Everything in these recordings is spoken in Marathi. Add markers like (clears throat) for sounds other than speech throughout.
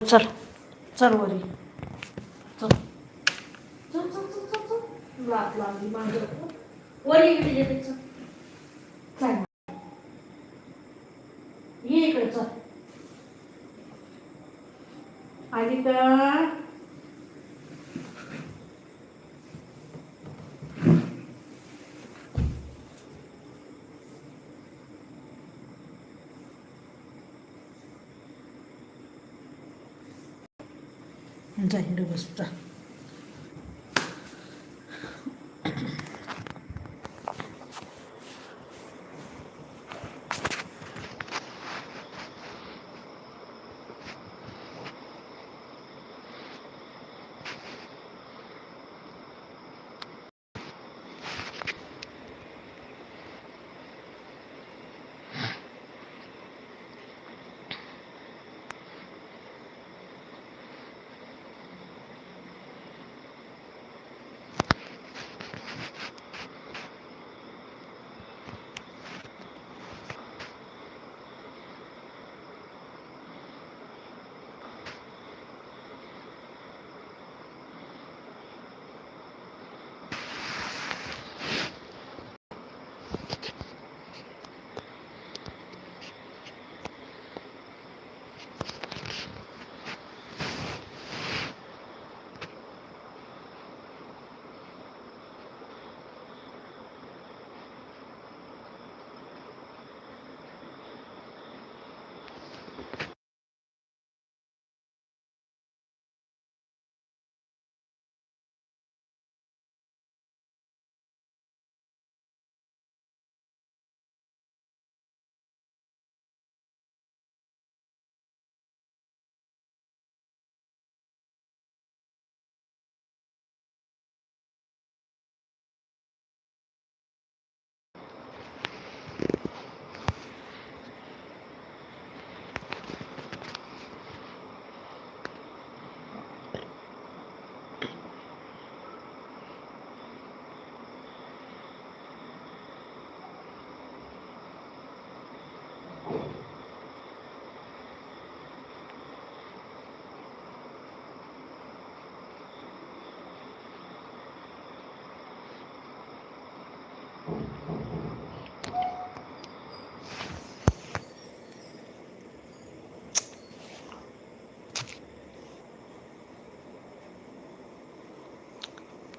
चल चल वरी. चल. चल चल चल चल चल. लात लागली माझ्या वरी. इकडे येते चल. चल. ये इकडे चल. आली का जा इकडे बस जा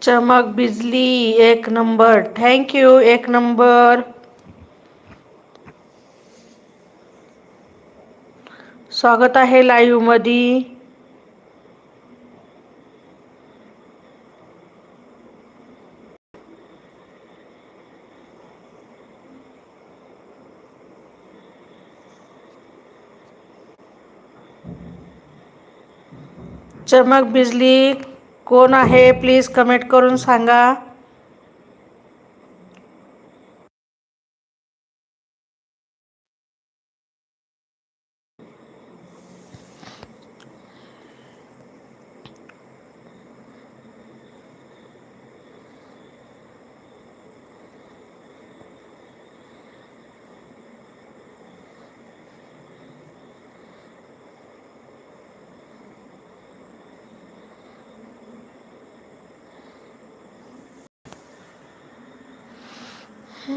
चमक बिजली एक नंबर। थैंक यू एक नंबर। स्वागत आहे लाईव्ह मध्ये चमक बिजली। कोण आहे? प्लीज कमेंट करून सांगा. या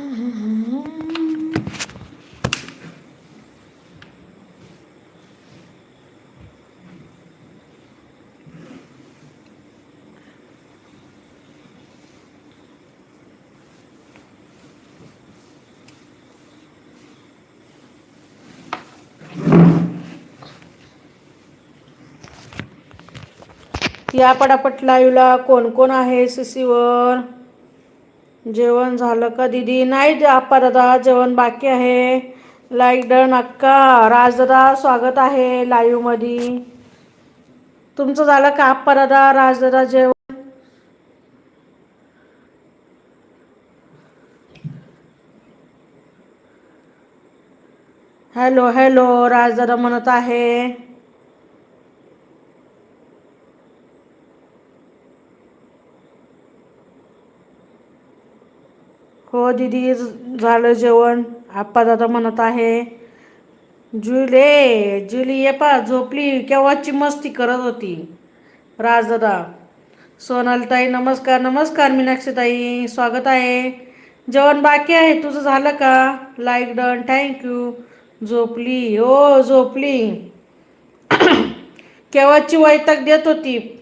पटापट लाईव्हला कोण कोण आहे? सीसीवर जेवण झालं का दीदी? नाही आप्पा दादा जेवण बाकी आहे. लाईक डन अक्का. राजदादा स्वागत आहे लाईव्हमध्ये तुमचं झालं का आप्पा दादा राजदादा जेवण? हॅलो हॅलो राजदादा म्हणत आहे. हो दीदी झालं जेवण. आप्पा दादा म्हणत आहे जुले जुली ये पा झोपली. केव्हाची मस्ती करत होती? राजदादा सोनालताई नमस्कार नमस्कार मीनाक्षीताई. स्वागत आहे. जेवण बाकी आहे. तुझं झालं का? लाईक डन थँक्यू झोपली. हो झोपली. (clears throat) केव्हाची वैतक देत होती?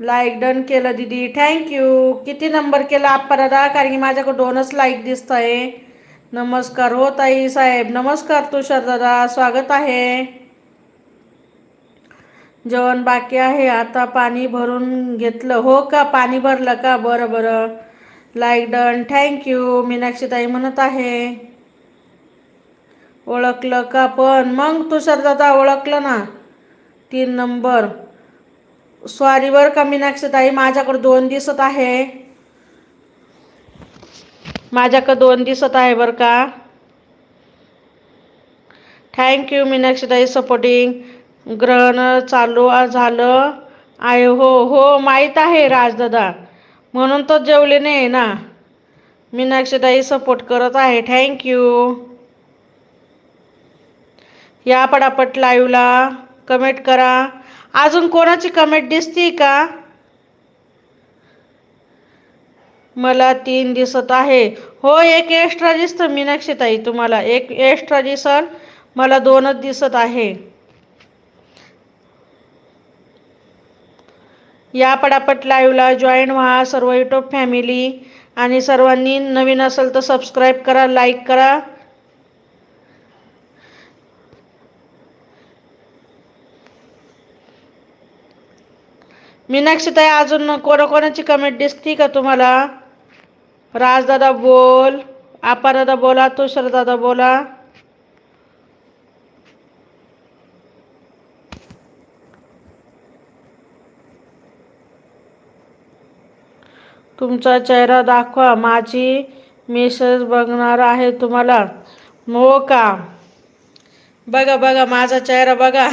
लाईक डन केलं दिदी. थँक्यू किती नंबर केला आप्पा दादा कारण की माझ्याकडे दोनच लाईक दिसत आहे नमस्कार हो ताई साहेब. नमस्कार तुषार दादा. स्वागत आहे. जेवण बाकी आहे. आता पाणी भरून घेतलं. हो का? पाणी भरलं का? बरं बरं. लाईक डन थँक्यू मीनाक्षीताई म्हणत आहे. ओळखलं का? पण मग तुषार दादा ओळखलं ना? तीन नंबर स्वारीवर का मीनाक्षीताई माझ्याकडे दोन दिसत आहे. माझ्याकडे दोन दिसत आहे बरं का? थँक्यू मीनाक्षीताई सपोर्टिंग ग्रहण चालू झालं आहे. हो हो माहीत आहे राजदादा. म्हणून तर जेवले नाही ना. मीनाक्षीताई सपोर्ट करत आहे. थँक्यू या पटापट लाईव्हला कमेंट करा. अजून कोणाची कमेंट दिसती का? मला तीन दिसत आहे. हो एक एक्स्ट्रा दिसतं मीनाक्षीताई तुम्हाला. एक एक्स्ट्रा दिसल मला दोनच दिसत आहे. या पटापट लाईव्हला जॉईन व्हा सर्व युट्यूब फॅमिली आणि सर्वांनी नवीन असेल तर सबस्क्राईब करा लाईक करा. मीनाक्षीताई अजून कोणाकोणाची कमेंट दिसती का तुम्हाला? राजदादा बोल आपा दादा बोला तुषार दादा बोला. तुमचा चेहरा दाखवा माझी मेसेज बघणार आहे तुम्हाला. हो का बघा बघा माझा चेहरा बघा.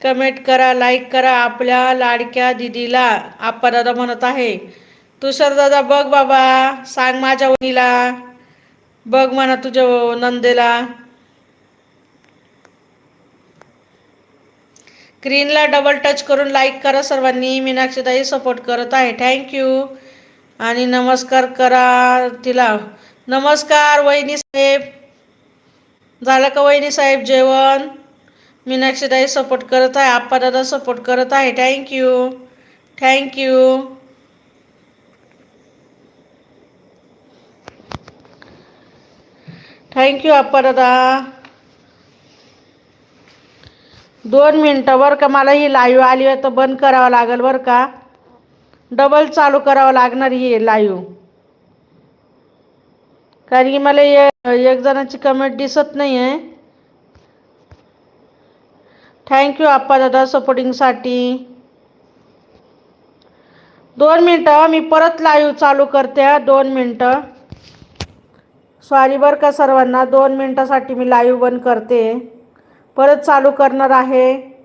कमेंट करा लाईक करा आपल्या लाडक्या दिदीला. आपा दादा म्हणत आहे तुषार दादा बघ बाबा सांग माझ्या वहिनीला. बघ म्हणा तुझ्या नंदेला. स्क्रीनला डबल टच करून लाईक करा सर्वांनी. मीनाक्षीताई सपोर्ट करत आहे. थँक्यू आणि नमस्कार करा तिला. नमस्कार वहिनी साहेब. झालं का वहिनी साहेब जेवण? मीनाक्षीताई सपोर्ट करत आहे आप्पा दादा सपोर्ट करत आहे. थँक्यू थँक्यू थँक्यू आप्पा दादा दोन मिनटं बरं का मला ही लाईव्ह आली आहे तर बंद करावं लागेल बरं का. डबल चालू करावं लागणार ही लाईव्ह कारण की मला एक जणांची कमेंट दिसत नाही आहे थँक्यू आप्पा दादा सपोर्टिंगसाठी दोन मिनटं मी परत लाईव्ह चालू करते दोन मिनटं. सॉरी बरं का सर्वांना दोन मिनटासाठी मी लाईव्ह बंद करते. परत चालू करणार आहे.